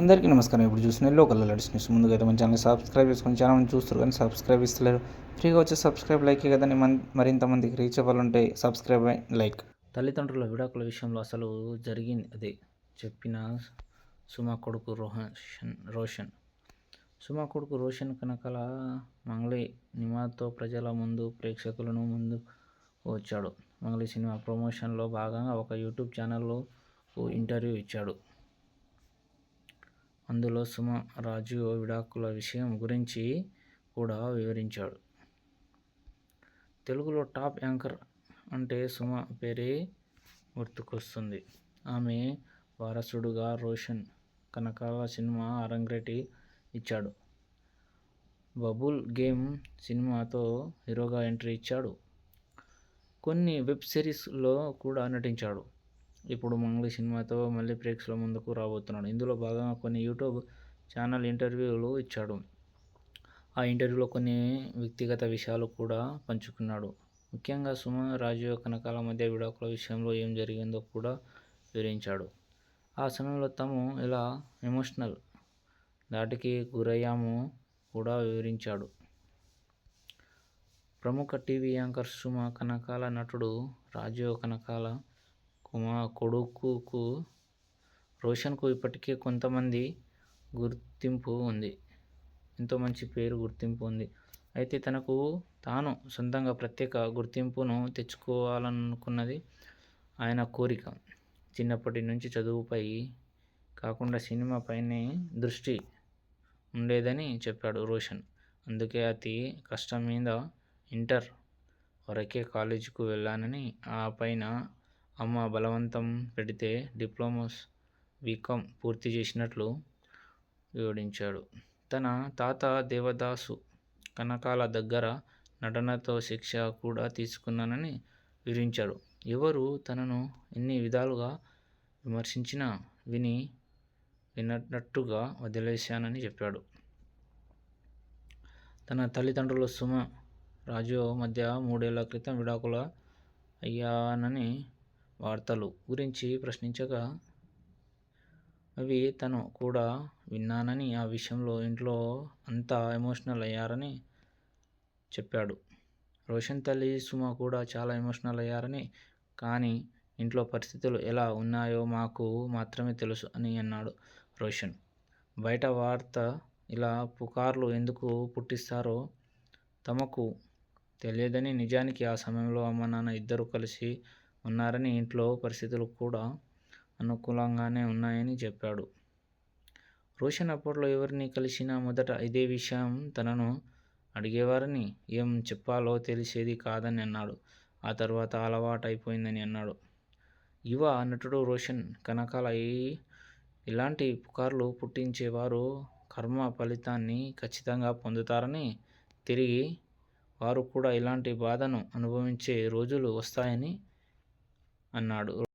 అందరికీ నమస్కారం. ఇప్పుడు చూసిన లోకల్ అలర్ట్స్ న్యూస్. ముందుగా అయితే మన ఛానల్ సబ్స్క్రైబ్ చేసుకుని చాలా మంది చూస్తారు కానీ సబ్స్క్రైబ్ ఇస్తలేరు ఫ్రీగా వచ్చే సబ్స్క్రైబ్ లైక్ కదని మన మరింత మందికి రీచ్ అవ్వాలంటే సబ్స్క్రైబ్ లైక్. తల్లిదండ్రుల విడాకుల విషయంలో అసలు జరిగింది అదే చెప్పిన సుమా కొడుకు రోహన్ రోషన్. సుమా కొడుకు రోషన్ కనకల మంగళి నిమాతో ప్రజల ముందు ప్రేక్షకులను ముందు వచ్చాడు. మంగళి సినిమా ప్రమోషన్లో భాగంగా ఒక యూట్యూబ్ ఛానల్లో ఇంటర్వ్యూ ఇచ్చాడు. అందులో సుమ రాజు విడాకుల విషయం గురించి కూడా వివరించాడు. తెలుగులో టాప్ యాంకర్ అంటే సుమ పేరే గుర్తుకొస్తుంది. ఆమె వారసుడుగా రోషన్ కనకాల సినిమా అరంగేటి ఇచ్చాడు. బబుల్ గేమ్ సినిమాతో హీరోగా ఎంట్రీ ఇచ్చాడు. కొన్ని వెబ్ సిరీస్లో కూడా నటించాడు. ఇప్పుడు మంగళి సినిమాతో మళ్ళీ ప్రేక్షకుల ముందుకు రాబోతున్నాడు. ఇందులో భాగంగా కొన్ని యూట్యూబ్ ఛానల్ ఇంటర్వ్యూలు ఇచ్చాడు. ఆ ఇంటర్వ్యూలో కొన్ని వ్యక్తిగత విషయాలు కూడా పంచుకున్నాడు. ముఖ్యంగా సుమ రాజీవ్ కనకాల మధ్య విడాకుల విషయంలో ఏం జరిగిందో కూడా వివరించాడు. ఆ సమయంలో తాము ఇలా ఎమోషనల్ దాటికి గురయ్యాము కూడా వివరించాడు. ప్రముఖ టీవీ యాంకర్ సుమ కనకాల నటుడు రాజీవ్ కనకాల మా కొడుకుకు రోషన్కు ఇప్పటికే కొంతమంది గుర్తింపు ఉంది. ఎంతో మంచి పేరు గుర్తింపు ఉంది. అయితే తనకు తాను సొంతంగా ప్రత్యేక గుర్తింపును తెచ్చుకోవాలనుకున్నది ఆయన కోరిక. చిన్నప్పటి నుంచి చదువుపై కాకుండా సినిమా పైనే దృష్టి ఉండేదని చెప్పాడు రోషన్. అందుకే అతి కష్టం మీద ఇంటర్ వరకే కాలేజీకు వెళ్ళానని ఆ పైన అమ్మ బలవంతం పెడితే డిప్లొమాస్ బీకామ్ పూర్తి చేసినట్లు వివరించాడు. తన తాత దేవదాసు కనకాల దగ్గర నటనతో శిక్ష కూడా తీసుకున్నానని వివరించాడు. ఎవరు తనను ఎన్ని విధాలుగా విమర్శించినా విని వినట్టుగా వదిలేశానని చెప్పాడు. తన తల్లిదండ్రులు సుమ రాజు మధ్య మూడేళ్ళ క్రితం విడాకుల అయ్యానని వార్తలు గురించి ప్రశ్నించగా అవి తను కూడా విన్నానని ఆ విషయంలో ఇంట్లో అంతా ఎమోషనల్ అయ్యారని చెప్పాడు. రోషన్ తల్లి సుమ కూడా చాలా ఎమోషనల్ అయ్యారని కానీ ఇంట్లో పరిస్థితులు ఎలా ఉన్నాయో మాకు మాత్రమే తెలుసు అని అన్నాడు రోషన్. బయట వార్త ఇలా పుకార్లు ఎందుకు పుట్టిస్తారో తమకు తెలియదని నిజానికి ఆ సమయంలో అమ్మ నాన్న ఇద్దరు కలిసి ఉన్నారని ఇంట్లో పరిస్థితులు కూడా అనుకూలంగానే ఉన్నాయని చెప్పాడు. రోషన్ అప్పట్లో ఎవరిని కలిసినా మొదట ఇదే విషయం తనను అడిగేవారని ఏం చెప్పాలో తెలిసేది కాదని అన్నాడు. ఆ తర్వాత అలవాటు అయిపోయిందని అన్నాడు. యువ నటుడు రోషన్ కనకాల ఇలాంటి పుకార్లు పుట్టించేవారు కర్మ ఫలితాన్ని ఖచ్చితంగా పొందుతారని తిరిగి వారు కూడా ఇలాంటి బాధను అనుభవించే రోజులు వస్తాయని అన్నాడు.